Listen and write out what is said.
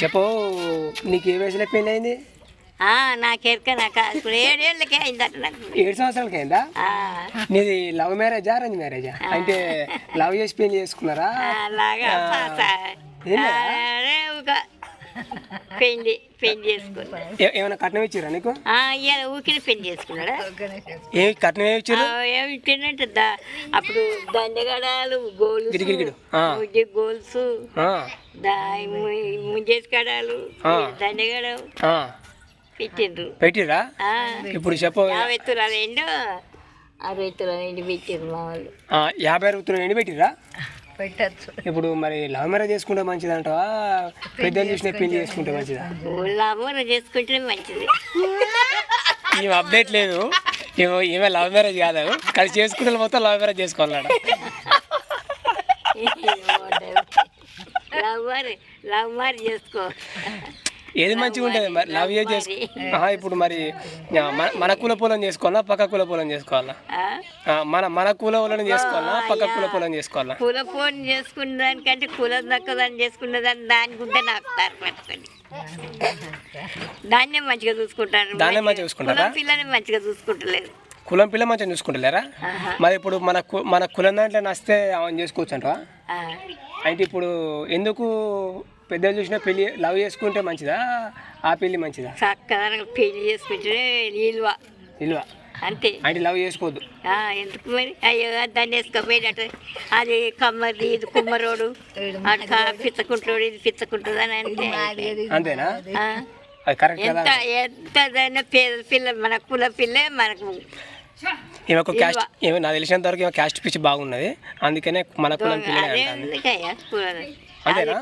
చెప్పు నీకు ఏ వయసులో పెళ్ళి అయింది ఆ, నాకెరక నాకు ఇప్పుడు ఏడేళ్ళకే అయిందట నాకు. ఏడు సంవత్సరాలకి అయిందా? నీది లవ్ మ్యారేజా అరేంజ్ మ్యారేజా? అంటే లవ్ చేసి పెళ్ళి చేసుకున్నారా? అలాగా పాస. పెళ్ళి పెళ్ళి చేసుకున్నా. ఏ- ఏమైనా కట్నం ఇచ్చిరా నీకు? ఆ, ఊకిని పెళ్ళి చేసుకున్నాడా? ఏ కట్నం ఏమి ఇచ్చారు ఏమి తిన్నట్టు దా అప్పుడు దండగడాలు గోల్స్. ఆ. గోల్స్ దా ముంజేసి కడాలు ఆ. దండగడం పెట్టిండ్రు. పెట్టిరా ఆ, ఇప్పుడు చెప్పు. యాభై తులాలు ఎండు అరవై తులాలు ఎండు పెట్టిండ్రు మా వాళ్ళు. ఆ, యాభై ఎండి పెట్టిరా పెట్టచ్చు. ఇప్పుడు మరి లవ్ మ్యారేజ్ చేసుకుంటే మంచిదంటావా పెద్దలు చూసిన పెళ్ళి చేసుకుంటే మంచిదా. లాభం చేసుకుంటేనే మంచిది. ఏం అప్డేట్ లేదు. ఏమో ఏమే లవ్ మ్యారేజ్ కాదు. కలిసి చేసుకుంటే మొత్తం లవ్ మ్యారేజ్ చేసుకోవాలన్నాడు. లవ్ మరి లవ్ మరి చేసుకో. ఏది మంచిగా ఉంటుంది మరి? లవ్ ఏ చేసుకో ఇప్పుడు మరి ఆ, మన- మన కుల పొలం చేసుకోవాలా పక్క కుల పొలం చేసుకోవాలా? ఆ? మన మన కుల పొలం చేసుకోవాలా పక్క కుల పొలం చేసుకోవాలా? కుల ఫోన్ చేసుకున్న దానికంటే కులం దక్కదని చేసుకున్న దాన్ని దానికుంటే నాకు పెట్టుకోండి దాన్నే మంచిగా చూసుకుంటాను దాన్నే మంచిగా చూసుకుంటారా? కులం పిల్లని మంచిగా చూసుకుంటలేదు. కులం పిల్ల మంచిగా చూసుకుంటలేరా? ఆహా. మరి ఇప్పుడు మన కు- మన కులం దాంట్లో నచ్చితే ఆమె చేసుకోవచ్చు అంటవా ఆ. అయితే ఇప్పుడు ఎందుకు పెద్దలు చూసిన పెళ్ళి లవ్ చేసుకుంటే మంచిదా? ఆ పెళ్ళి మంచిదా? చక్కదనంగా పెళ్ళి చేసుకుంటే నిల్వ. నిల్వ. అంతే. అంటే లవ్ చేసుకోవద్దు. ఆ, ఎందుకు మరి? అయ్యో దాన్ని వేసుకోపోయినట్టు. అది కమ్మరి ఇది కుమ్మరోడు అటు పిచ్చకుంటాడు ఇది పిచ్చకుంటుంది అని అంటే అంతేనా? ఎంత ఎంతదైనా పేద పిల్ల మన కుల పిల్ల మనకు ఈమె ఒక క్యాస్ట్ ఏమో నాకు తెలిసినంత వరకు ఈమె క్యాస్ట్ పిచ్చి బాగున్నది. అందుకనే మన కులం పిల్ల అంతేనా?